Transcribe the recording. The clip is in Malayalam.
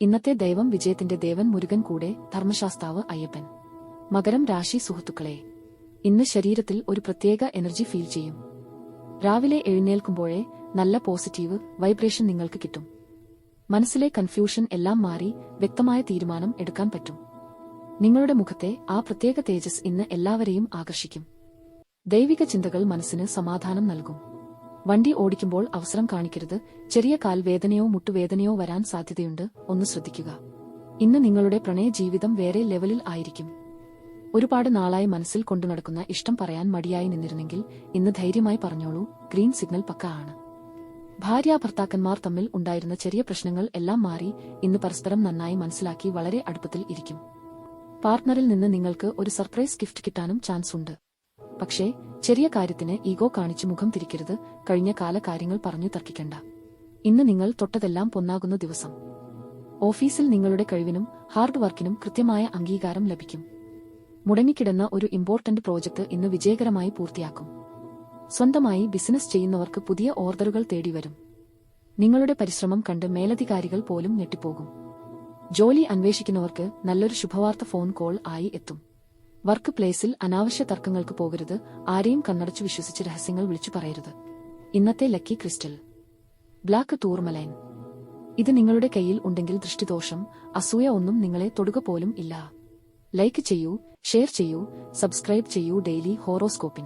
ഇന്നത്തെ ദൈവം വിജയത്തിന്റെ ദേവൻ മുരുകൻ കൂടെ ധർമ്മശാസ്താവ് അയ്യപ്പൻ. മകരം രാശി സുഹൃത്തുക്കളെ ഇന്ന് ശരീരത്തിൽ ഒരു പ്രത്യേക എനർജി ഫീൽ ചെയ്യും. രാവിലെ എഴുന്നേൽക്കുമ്പോഴേ നല്ല പോസിറ്റീവ് വൈബ്രേഷൻ നിങ്ങൾക്ക് കിട്ടും. മനസ്സിലെ കൺഫ്യൂഷൻ എല്ലാം മാറി വ്യക്തമായ തീരുമാനം എടുക്കാൻ പറ്റും. നിങ്ങളുടെ മുഖത്തെ ആ പ്രത്യേക തേജസ് ഇന്ന് എല്ലാവരെയും ആകർഷിക്കും. ദൈവിക ചിന്തകൾ മനസ്സിന് സമാധാനം നൽകും. വണ്ടി ഓടിക്കുമ്പോൾ അവസരം കാണിക്കരുത്. ചെറിയ കാൽ വേദനയോ മുട്ടുവേദനയോ വരാൻ സാധ്യതയുണ്ട്. ഒന്ന് ശ്രദ്ധിക്കുക. ഇന്ന് നിങ്ങളുടെ പ്രണയ ജീവിതം വേറെ ലെവലിൽ ആയിരിക്കും. ഒരുപാട് നാളായി മനസ്സിൽ കൊണ്ടു നടക്കുന്ന ഇഷ്ടം പറയാൻ മടിയായി നിന്നിരുന്നെങ്കിൽ ഇന്ന് ധൈര്യമായി പറഞ്ഞോളൂ. ഗ്രീൻ സിഗ്നൽ പക്ക ആണ്. ഭാര്യ ഭർത്താക്കന്മാർ തമ്മിൽ ഉണ്ടായിരുന്ന ചെറിയ പ്രശ്നങ്ങൾ എല്ലാം മാറി ഇന്ന് പരസ്പരം നന്നായി മനസ്സിലാക്കി വളരെ അടുപ്പത്തിൽ ഇരിക്കും. പാർട്ട്ണറിൽ നിന്ന് നിങ്ങൾക്ക് ഒരു സർപ്രൈസ് ഗിഫ്റ്റ് കിട്ടാനും ചാൻസ് ഉണ്ട് പക്ഷേ ചെറിയ കാര്യത്തിന് ഈഗോ കാണിച്ച് മുഖം തിരിക്കരുത്. കഴിഞ്ഞ കാല കാര്യങ്ങൾ പറഞ്ഞു തർക്കിക്കണ്ട. ഇന്ന് നിങ്ങൾ തൊട്ടതെല്ലാം പൊന്നാകുന്ന ദിവസം. ഓഫീസിൽ നിങ്ങളുടെ കഴിവിനും ഹാർഡ് വർക്കിനും കൃത്യമായ അംഗീകാരം ലഭിക്കും. മുടങ്ങിക്കിടന്ന ഒരു ഇമ്പോർട്ടന്റ് പ്രോജക്റ്റ് ഇന്ന് വിജയകരമായി പൂർത്തിയാക്കും. സ്വന്തമായി ബിസിനസ് ചെയ്യുന്നവർക്ക് പുതിയ ഓർഡറുകൾ തേടിവരും. നിങ്ങളുടെ പരിശ്രമം കണ്ട് മേലധികാരികൾ പോലും ഞെട്ടിപ്പോകും. ജോലി അന്വേഷിക്കുന്നവർക്ക് നല്ലൊരു ശുഭവാർത്ത ഫോൺ കോൾ ആയി എത്തും. വർക്ക് പ്ലേസിൽ അനാവശ്യ തർക്കങ്ങൾക്ക് പോകരുത്. ആരെയും കണ്ണടച്ചു വിശ്വസിച്ച് രഹസ്യങ്ങൾ വിളിച്ചു പറയരുത്. ഇന്നത്തെ ലക്കി ക്രിസ്റ്റൽ. ബ്ലാക്ക് തൂർമലൈൻ. ഇത് നിങ്ങളുടെ കയ്യിൽ ഉണ്ടെങ്കിൽ ദൃഷ്ടിദോഷം അസൂയ ഒന്നും നിങ്ങളെ തൊടുക പോലും ഇല്ല. ലൈക്ക് ചെയ്യൂ ഷെയർ ചെയ്യൂ സബ്സ്ക്രൈബ് ചെയ്യൂ ഡെയിലി ഹോറോസ്കോപ്പിന്.